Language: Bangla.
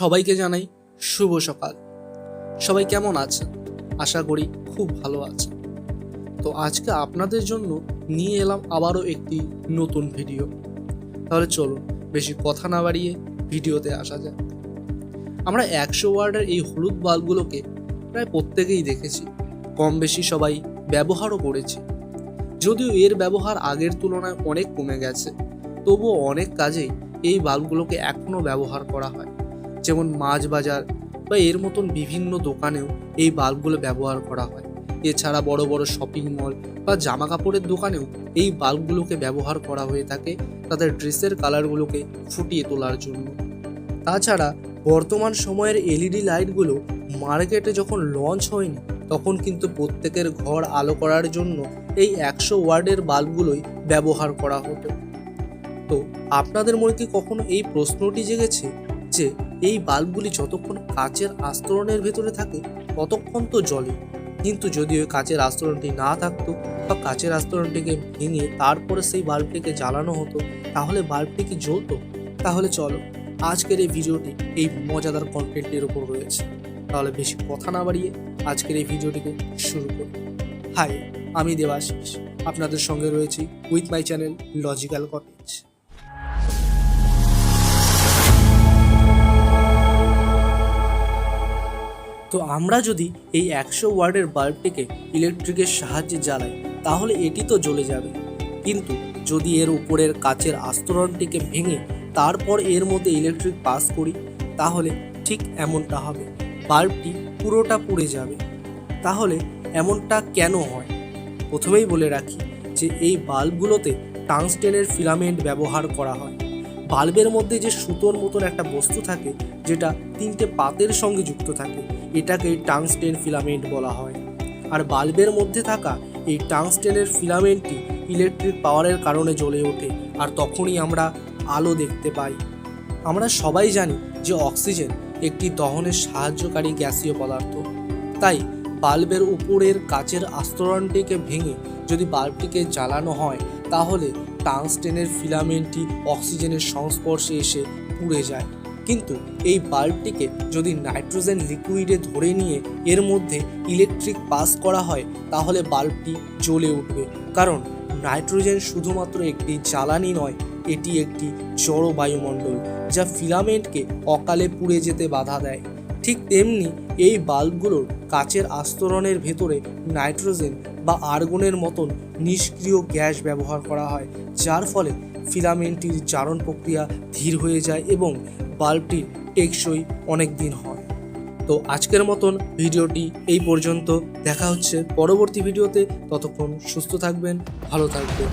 সবাইকে জানাই শুভ সকাল। সবাই কেমন আছেন? আশা করি খুব ভালো আছেন। তো আজকে আপনাদের জন্য নিয়ে এলাম আবারও একটি নতুন ভিডিও। তাহলে চলুন, বেশি কথা না বাড়িয়ে ভিডিওতে আসা যাক। আমরা একশো ওয়ার্ডের এই হলুদ বাল্বগুলোকে প্রায় প্রত্যেকেই দেখেছি। কম বেশি সবাই ব্যবহারও করেছি। যদিও এর ব্যবহার আগের তুলনায় অনেক কমে গেছে, তবুও অনেক কাজেই এই বাল্বগুলোকে এখনও ব্যবহার করা হয়। যেমন মাছ বাজার বা এর মতন বিভিন্ন দোকানেও এই বাল্বগুলো ব্যবহার করা হয়। এছাড়া বড় বড় শপিং মল বা জামা কাপড়ের দোকানেও এই বাল্বগুলোকে ব্যবহার করা হয়ে থাকে তাদের ড্রেসের কালারগুলোকে ফুটিয়ে তোলার জন্য। তাছাড়া বর্তমান সময়ের এলইডি লাইটগুলো মার্কেটে যখন লঞ্চ হয়নি, তখন কিন্তু প্রত্যেকের ঘর আলো করার জন্য এই একশো ওয়ার্ডের বাল্বগুলোই ব্যবহার করা হতো। তো আপনাদের মনে কি কখনো এই প্রশ্নটি জেগেছে যে এই বাল্বগুলি যতক্ষণ কাচের আস্তরণের ভেতরে থাকে, ততক্ষণ তো জ্বলে। কিন্তু যদি ওই কাচের আস্তরণটি না থাকতো বা কাচের আস্তরণটিকে ভেঙে তারপরে সেই বাল্বটিকে জ্বালানো হতো, তাহলে বাল্বটি কি জ্বলতো? তাহলে চলো, আজকের এই ভিডিওটি এই মজাদার কন্টেন্টের উপর রয়েছে। তাহলে বেশি কথা না বাড়িয়ে আজকের এই ভিডিওটিকে শুরু করি। হাই, আমি দেবাশিস। আপনাদের সঙ্গে রয়েছি with my channel logical cottage তো আমরা যদি এই একশো ওয়ার্ডের বাল্বটিকে ইলেকট্রিকের সাহায্যে জ্বালাই, তাহলে এটি তো জ্বলে যাবে। কিন্তু যদি এর উপরের কাচের আস্তরণটিকে ভেঙে তারপর এর মধ্যে ইলেকট্রিক পাস করি, তাহলে ঠিক এমনটা হবে। বাল্বটি পুরোটা পুড়ে যাবে। তাহলে এমনটা কেন হয়? প্রথমেই বলে রাখি যে এই বাল্বগুলোতে টাংস্টেনের ফিলামেন্ট ব্যবহার করা হয়। বাল্বের মধ্যে যে সুতোর মতন একটা বস্তু থাকে, যেটা তিনটে পাতের সঙ্গে যুক্ত থাকে, এটাকে টাংস্টেন ফিলামেন্ট বলা হয়। আর বাল্বের মধ্যে থাকা এই টাংস্টেনের ফিলামেন্টটি ইলেকট্রিক পাওয়ারের কারণে জ্বলে ওঠে, আর তখনই আমরা আলো দেখতে পাই। আমরা সবাই জানি যে অক্সিজেন একটি দহনের সাহায্যকারী গ্যাসীয় পদার্থ। তাই বাল্বের উপরের কাচের আস্তরণটিকে ভেঙে যদি বাল্বটিকে জ্বালানো হয়, তাহলে টাংস্টেনের ফিলামেন্টটি অক্সিজেনের সংস্পর্শে এসে পুড়ে যায়। কিন্তু এই বাল্বটিকে যদি নাইট্রোজেন লিকুইডে ধরে নিয়ে এর মধ্যে ইলেকট্রিক পাস করা হয়, তাহলে বাল্বটি জ্বলে উঠবে। কারণ নাইট্রোজেন শুধুমাত্র একটি জ্বালানি নয়, এটি একটি জড় বায়ুমণ্ডল, যা ফিলামেন্টকে অকালে পুড়ে যেতে বাধা দেয়। ঠিক তেমনি এই বাল্বগুলোর কাচের আস্তরণের ভেতরে নাইট্রোজেন বা আর্গনের মতন নিষ্ক্রিয় গ্যাস ব্যবহার করা হয়, যার ফলে ফিলামেন্টটির জারণ প্রক্রিয়া ধীর হয়ে যায় এবং বাল্বটি টেকসই অনেক দিন হয়। তো আজকের মতন ভিডিওটি এই পর্যন্ত। দেখা হচ্ছে পরবর্তী ভিডিওতে। ততক্ষণ সুস্থ থাকবেন, ভালো থাকবেন।